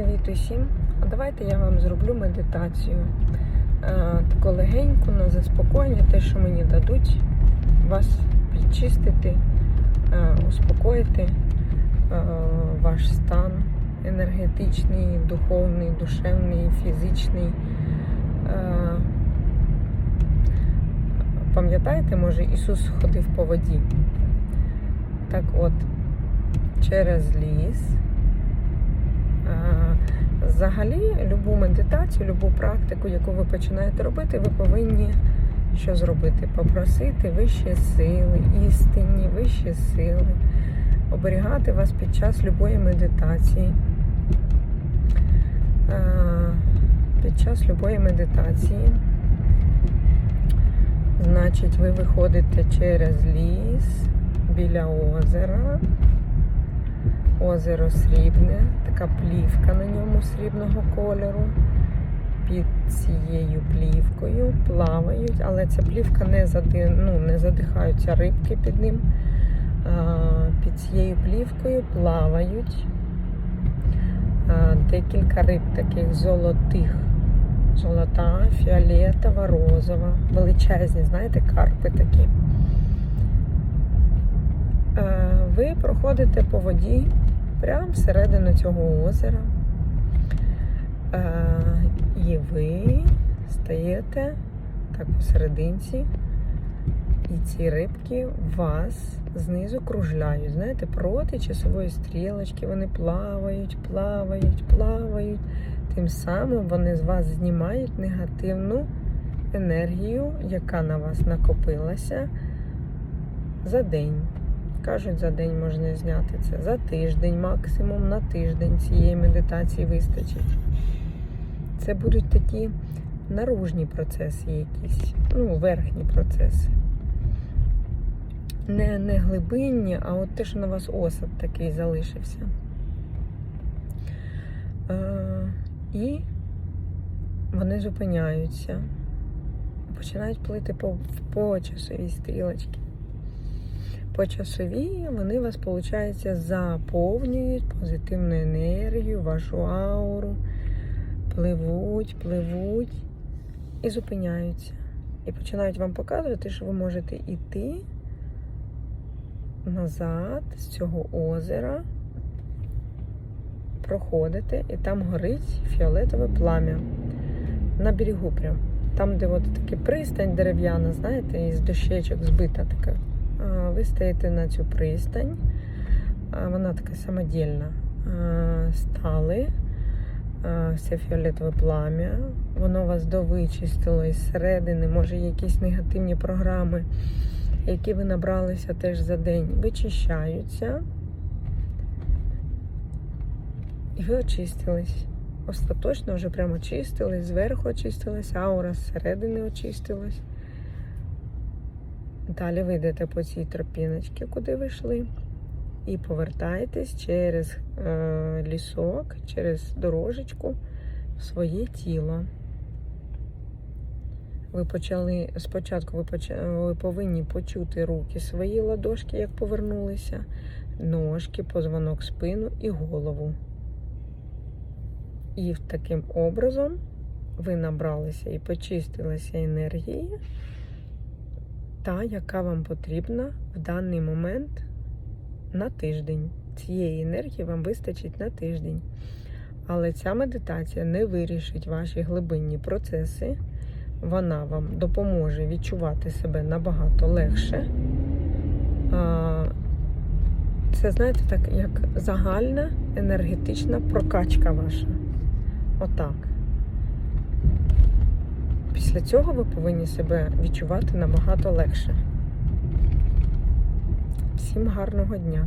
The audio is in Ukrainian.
Привіт усім! А давайте я вам зроблю медитацію. Е, Таку легеньку на заспокоєння, те, що мені дадуть, вас підчистити, е, успокоїти е, ваш стан енергетичний, духовний, душевний, фізичний. Пам'ятаєте, може, Ісус ходив по воді? Так от, через ліс. Е, Взагалі, любу медитацію, любу практику, яку ви починаєте робити, ви повинні що зробити? Попросити вищі сили, істинні вищі сили, оберігати вас під час любої медитації. Е, Під час любої медитації. Значить, ви виходите через ліс біля озера. Озеро срібне, така плівка на ньому срібного кольору. Під цією плівкою плавають, але ця плівка не зади, ну, не задихаються рибки під ним. А, під цією плівкою плавають а, декілька риб таких золотих. Золота, фіолетова, розова, величезні, знаєте, карпи такі. Ви проходите по воді прямо всередину цього озера. Е, І ви стаєте так посерединці, і ці рибки вас знизу кружляють. Знаєте, проти часової стрілочки вони плавають, плавають, плавають. Тим самим вони з вас знімають негативну енергію, яка на вас накопилася за день. Кажуть, за день можна зняти це. За тиждень, максимум на тиждень цієї медитації вистачить. Це будуть такі наружні процеси якісь, ну, верхні процеси. Не, не глибинні, а от те, що на вас осад такий залишився. Е, і вони зупиняються, починають плити по, по часовій стрілочці по часовій вони вас, виходить, заповнюють позитивною енергією, вашу ауру, пливуть, пливуть і зупиняються. І починають вам показувати, що ви можете йти назад з цього озера, проходите, і там горить фіолетове плам'я. На берегу прям. Там, де от таки пристань дерев'яна, знаєте, із дощечок збита така. Ви стаєте на цю пристань, вона така самодільна. Стали все фіолетове плам'я, воно вас довичистило із середини, може якісь негативні програми, які ви набралися теж за день, вичищаються. І ви очистились. Остаточно вже прямо очистились, зверху очистилась, аура зсередини очистилась. Далі ви йдете по цій тропіночці, куди ви йшли, і повертаєтесь через е, лісок, через дорожечку в своє тіло. Ви почали спочатку ви, почали, ви повинні почути руки свої ладошки, як повернулися, ножки, позвонок спину і голову. І таким образом ви набралися і почистилися енергією та, яка вам потрібна в даний момент на тиждень. Цієї енергії вам вистачить на тиждень. Але ця медитація не вирішить ваші глибинні процеси. Вона вам допоможе відчувати себе набагато легше. Це, знаєте, так, як загальна енергетична прокачка ваша. Отак. Після цього ви повинні себе відчувати набагато легше. Всім гарного дня!